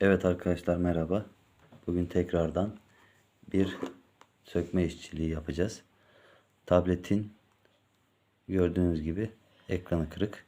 Evet arkadaşlar merhaba. Bugün tekrardan bir sökme işçiliği yapacağız. Tabletin gördüğünüz gibi ekranı kırık.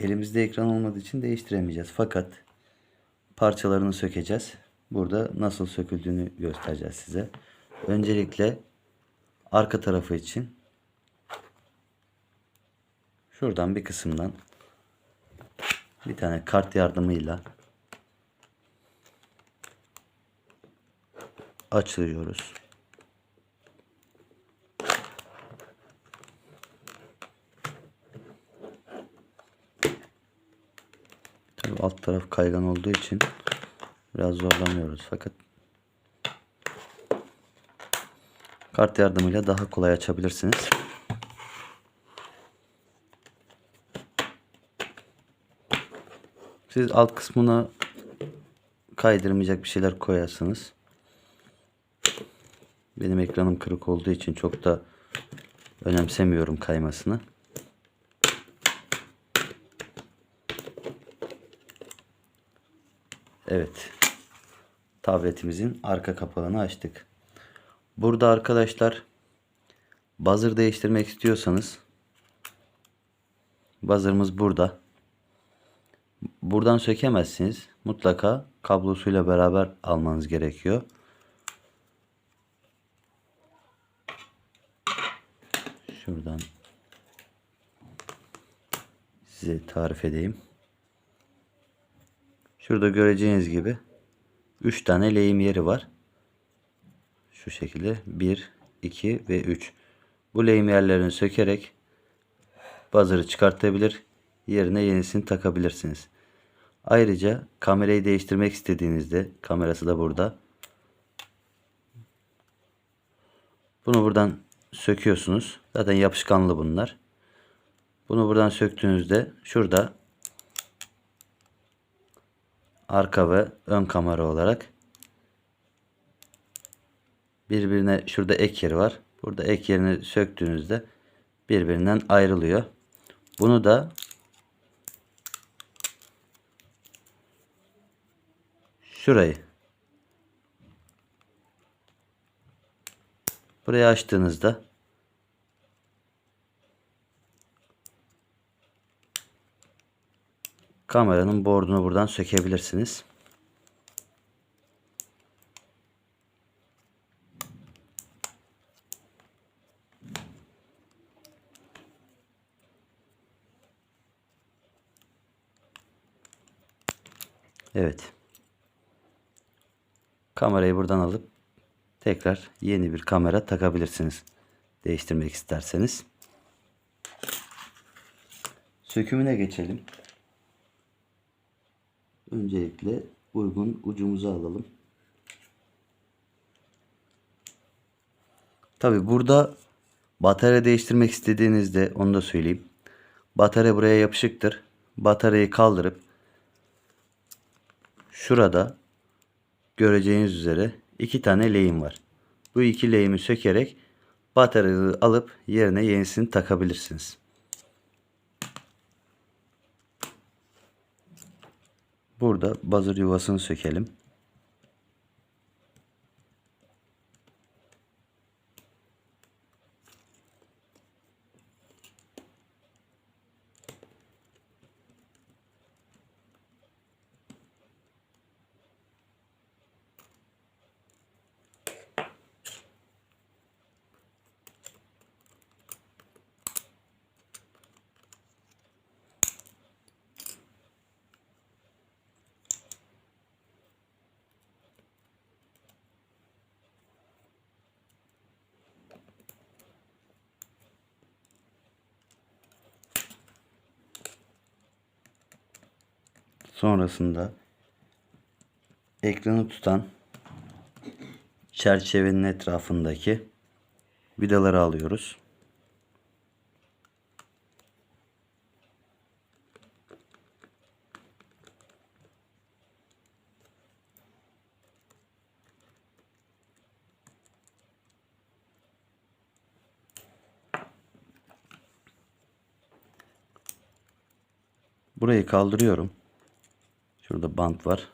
Elimizde ekran olmadığı için değiştiremeyeceğiz. Fakat parçalarını sökeceğiz. Burada nasıl söküldüğünü göstereceğiz size. Öncelikle arka tarafı için şuradan bir kısımdan bir tane kart yardımıyla açıyoruz. Tabii alt taraf kaygan olduğu için biraz zorlanıyoruz fakat kart yardımıyla daha kolay açabilirsiniz. Siz alt kısmına kaydırmayacak bir şeyler koyarsınız. Benim ekranım kırık olduğu için çok da önemsemiyorum kaymasını. Evet. Tabletimizin arka kapağını açtık. Burada arkadaşlar buzzer değiştirmek istiyorsanız buzzer'ımız burada. Buradan sökemezsiniz. Mutlaka kablosuyla beraber almanız gerekiyor. Şuradan size tarif edeyim. Şurada göreceğiniz gibi 3 tane lehim yeri var. Şu şekilde 1, 2 ve 3. Bu lehim yerlerini sökerek buzzer'ı çıkartabilir. Yerine yenisini takabilirsiniz. Ayrıca kamerayı değiştirmek istediğinizde kamerası da burada. Bunu buradan söküyorsunuz. Zaten yapışkanlı bunlar. Bunu buradan söktüğünüzde şurada arka ve ön kamera olarak birbirine şurada ek yeri var. Burada ek yerini söktüğünüzde birbirinden ayrılıyor. Bunu da şurayı burayı açtığınızda kameranın bordunu buradan sökebilirsiniz. Evet. Kamerayı buradan alıp tekrar yeni bir kamera takabilirsiniz. Değiştirmek isterseniz. Sökümüne geçelim. Öncelikle uygun ucumuzu alalım. Tabi burada batarya değiştirmek istediğinizde onu da söyleyeyim. Batarya buraya yapışıktır. Bataryayı kaldırıp şurada göreceğiniz üzere iki tane lehim var. Bu iki lehimi sökerek bataryayı alıp yerine yenisini takabilirsiniz. Burada buzzer yuvasını sökelim. Sonrasında ekranı tutan çerçevenin etrafındaki vidaları alıyoruz. Burayı kaldırıyorum. Şurada bant var.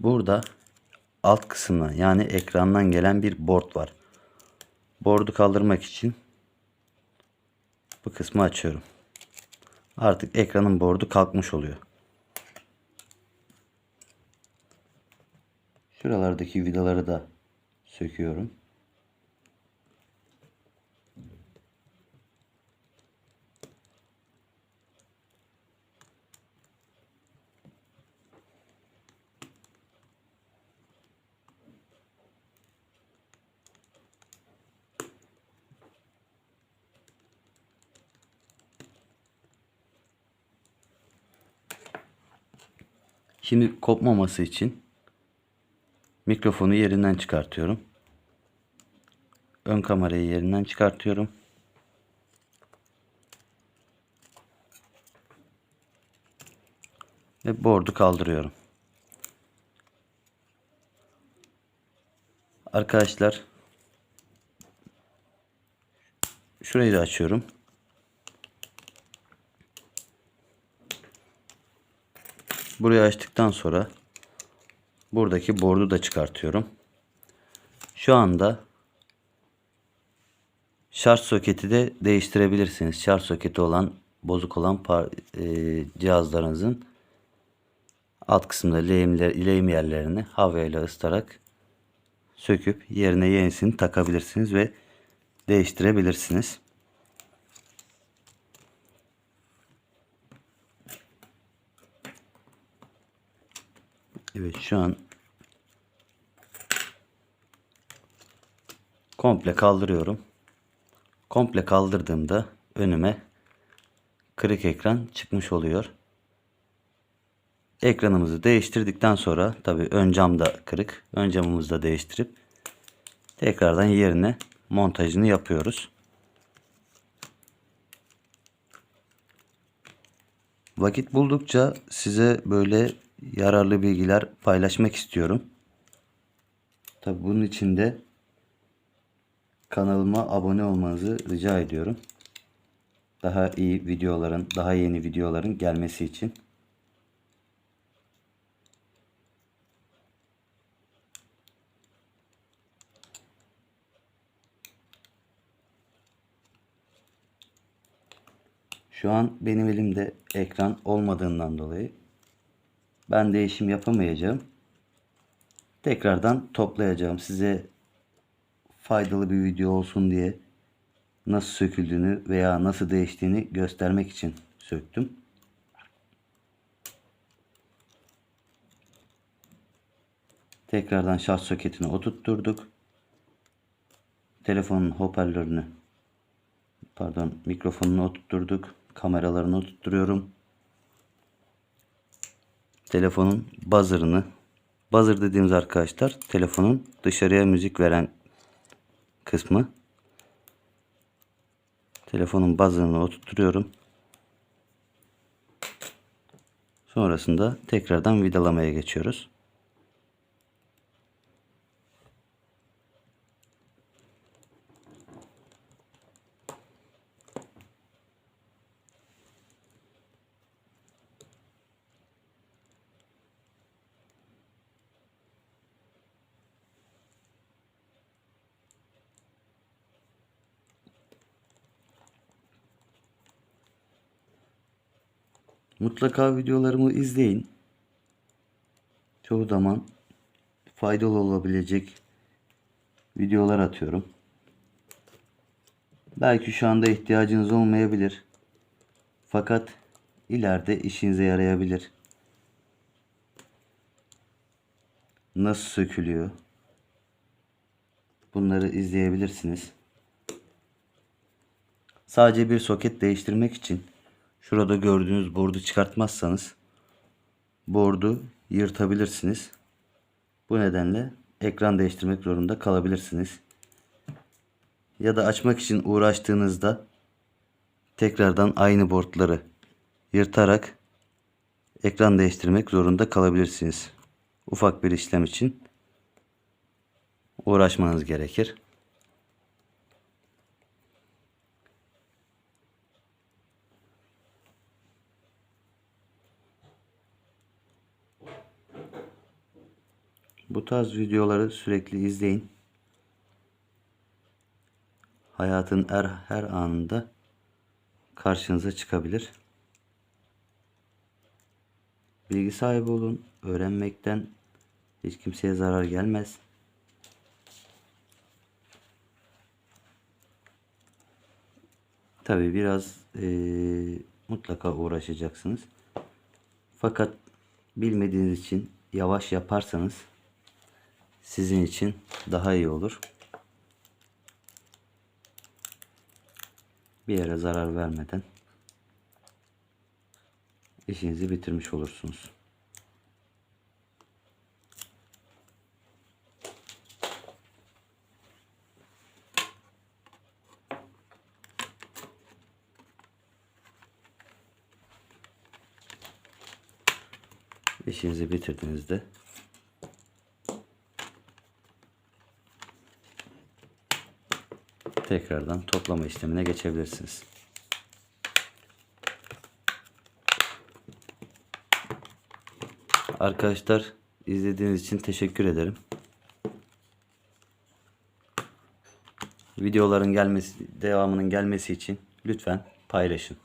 Burada alt kısmına yani ekrandan gelen bir board var. Board'u kaldırmak için bu kısmı açıyorum. Artık ekranın board'u kalkmış oluyor. Şuralardaki vidaları da söküyorum. Şimdi kopmaması için mikrofonu yerinden çıkartıyorum. Ön kamerayı yerinden çıkartıyorum. Ve board'u kaldırıyorum. Arkadaşlar şurayı da açıyorum. Burayı açtıktan sonra buradaki board'u da çıkartıyorum. Şu anda şarj soketi de değiştirebilirsiniz. Şarj soketi olan bozuk olan par- e, cihazlarınızın alt lehimler, lehim yerlerini havayla ısıtarak söküp yerine yenisini takabilirsiniz ve değiştirebilirsiniz. Evet şu an komple kaldırıyorum. Komple kaldırdığımda önüme kırık ekran çıkmış oluyor. Ekranımızı değiştirdikten sonra tabi ön cam da kırık. Ön camımızı da değiştirip tekrardan yerine montajını yapıyoruz. Vakit buldukça size böyle yararlı bilgiler paylaşmak istiyorum. Tabi bunun için de kanalıma abone olmanızı rica ediyorum. Daha iyi videoların, daha yeni videoların gelmesi için. Şu an benim elimde ekran olmadığından dolayı ben değişim yapamayacağım. Tekrardan toplayacağım. Size faydalı bir video olsun diye nasıl söküldüğünü veya nasıl değiştiğini göstermek için söktüm. Tekrardan şarj soketini oturtturduk. Telefonun hoparlörünü pardon mikrofonunu oturtturduk. Kameralarını oturtturuyorum. Telefonun buzzer'ını buzzer dediğimiz arkadaşlar telefonun dışarıya müzik veren kısmı. Telefonun buzzer'ını oturtturuyorum. Sonrasında tekrardan vidalamaya geçiyoruz. Mutlaka videolarımı izleyin. Çoğu zaman faydalı olabilecek videolar atıyorum. Belki şu anda ihtiyacınız olmayabilir. Fakat ileride işinize yarayabilir. Nasıl sökülüyor? Bunları izleyebilirsiniz. Sadece bir soket değiştirmek için şurada gördüğünüz board'u çıkartmazsanız board'u yırtabilirsiniz. Bu nedenle ekran değiştirmek zorunda kalabilirsiniz. Ya da açmak için uğraştığınızda tekrardan aynı boardları yırtarak ekran değiştirmek zorunda kalabilirsiniz. Ufak bir işlem için uğraşmanız gerekir. Bu tarz videoları sürekli izleyin. Hayatın her, her anında karşınıza çıkabilir. Bilgi sahibi olun. Öğrenmekten hiç kimseye zarar gelmez. Tabi biraz eee, mutlaka uğraşacaksınız. Fakat bilmediğiniz için yavaş yaparsanız sizin için daha iyi olur. Bir yere zarar vermeden işinizi bitirmiş olursunuz. İşinizi bitirdiğinizde tekrardan toplama işlemine geçebilirsiniz. Arkadaşlar izlediğiniz için teşekkür ederim. Videoların gelmesi, devamının gelmesi için lütfen paylaşın.